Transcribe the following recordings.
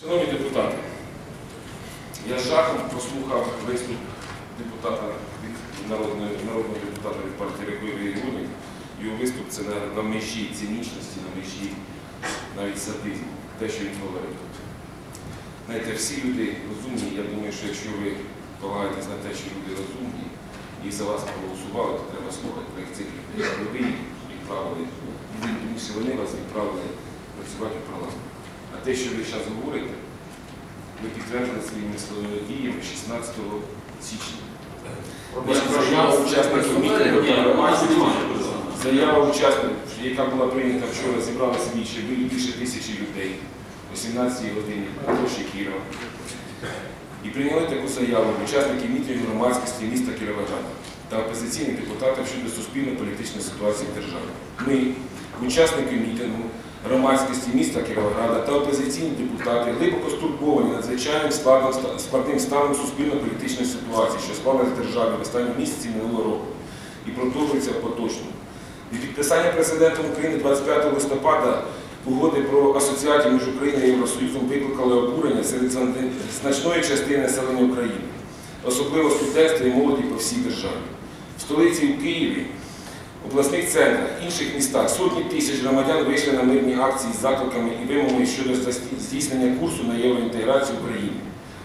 Шановні депутати, я жахом прослухав виступ депутата від народного, народного депутата від партії регіонів. Його виступ це на, на межі цинічності, на межі навіть садизму, те, що він говорив тут. Знаєте, всі люди розумні, я думаю, що якщо ви полагаєтесь на те, що люди розумні і за вас проголосували, то треба слухати про цих людей. Ви відправили, тому що вони вас відправили працювати в парламент. А те, що ви зараз говорите, ви підтвердили своїми словами діями 16 січня. Заява учасників мітингу заява учасників, яка була прийнята вчора, зібралася більше, більше тисячі людей о 17 годині на площі Кірова. І прийняли таку заяву учасників мітингу громадськості міста Кіровограда та опозиційних депутатів щодо суспільно-політичної ситуації в державі. Ми, учасники мітингу громадськості міста Кіровограда та опозиційні депутати глибоко стурбовані надзвичайним складним станом суспільно-політичної ситуації, що склалась в державі в останні місяці минулого року і продовжується поточно. Від підписання президентом України 25 листопада угоди про асоціацію між Україною і Євросоюзом викликали обурення серед значної частини населення України, особливо студентства і молоді по всій державі. В столиці у Києві обласних центрах, інших містах сотні тисяч громадян вийшли на мирні акції з закликами і вимогами щодо здійснення курсу на євроінтеграцію України.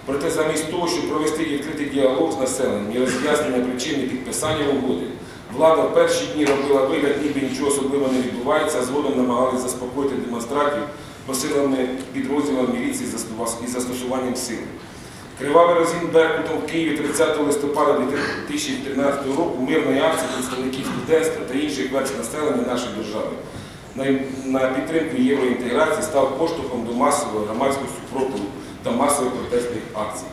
Проте замість того, щоб провести відкритий діалог з населенням і роз'яснення причин підписання угоди, влада в перші дні робила вигляд, ніби нічого особливого не відбувається, а згодом намагалися заспокоїти демонстрантів посилами підрозділом міліції із застосуванням сили. Кривавий розгін Беркутом в Києві 30 листопада 2013 року мирної акції представників студентства та інших верств населення нашої держави на, на підтримку євроінтеграції став поштовхом до масового громадського супротиву та масових протестних акцій.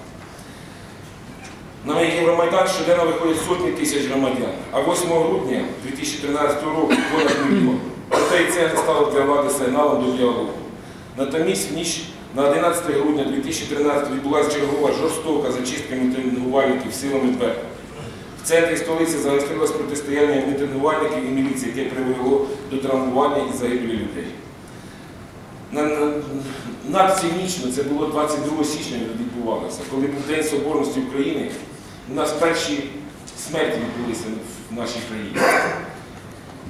На Євромайдан щоденно виходять сотні тисяч громадян, а 8 грудня 2013 року понад мільйон. Проте і це стало для влади сигналом до діалогу. Натомість в ніч на 11 грудня 2013 відбулася чергова жорстока зачистка мітингувальників силами Беркута. В центрі столиці загострилось протистояння мітингувальників і міліції, яке привело до травмування і загибелі людей. На- на- Надцинічно це було 22 січня відбувалося, коли був День Соборності України. У нас перші смерті відбулися в нашій країні.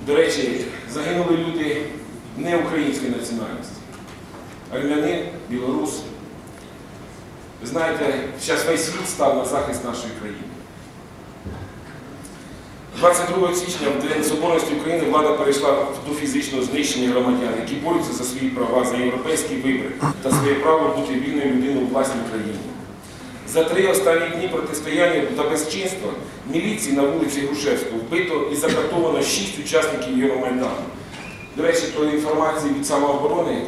До речі, загинули люди не української національності. Армянин, білорус. Ви знаєте, зараз весь світ став на захист нашої країни. 22 січня, в День Соборності України, влада перейшла до фізичного знищення громадян, які борються за свої права, за європейський вибір та своє право бути вільною людиною у власній країні. За три останні дні протистояння та безчинства міліції на вулиці Грушевського вбито і закатовано шість учасників Євромайдану. До речі, по інформації від самооборони,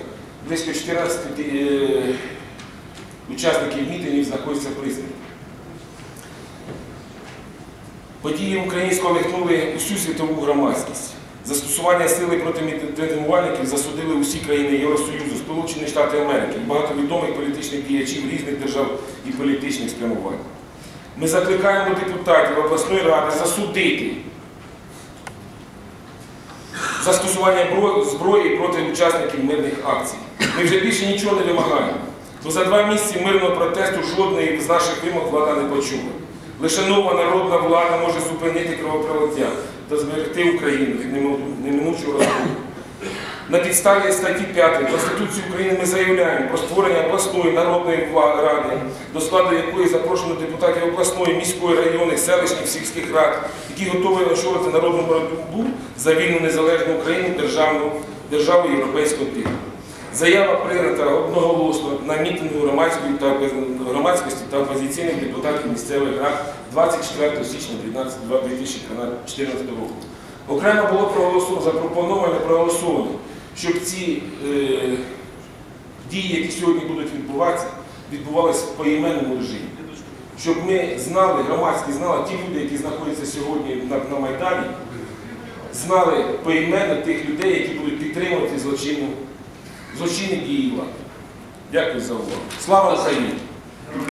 близько 14 е, учасників мітингів знаходяться в призові. Події українського лихнули усю світову громадськість. Застосування сили проти мітингувальників засудили усі країни Євросоюзу, Сполучені Штати Америки і багато відомих політичних діячів різних держав і політичних спрямувань. Ми закликаємо депутатів обласної ради засудити застосування зброї проти учасників мирних акцій. Ми вже більше нічого не вимагаємо, бо за два місяці мирного протесту жодної з наших вимог влада не почула. Лише нова народна влада може зупинити кровопролиття та зберегти Україну від неминучого розколу. На підставі статті 5 Конституції України ми заявляємо про створення обласної народної ради, до складу якої запрошено депутатів обласної, міської, районних, селищних, сільських рад, які готові очолити народну боротьбу за вільну незалежну Україну, державу європейського типу. Заява прийнята одноголосно на мітингу громадськості та опозиційних депутатів місцевих рад 24 січня 2014 року. Окремо було запропоновано, проголосовано, щоб ці е, дії, які сьогодні будуть відбуватися, відбувалися в поіменному режимі. Щоб ми знали, громадські знали, ті люди, які знаходяться сьогодні на, на Майдані, знали поіменно тих людей, які будуть підтримувати злочинну, злочинні дії влади. Дякую за увагу. Слава Україні!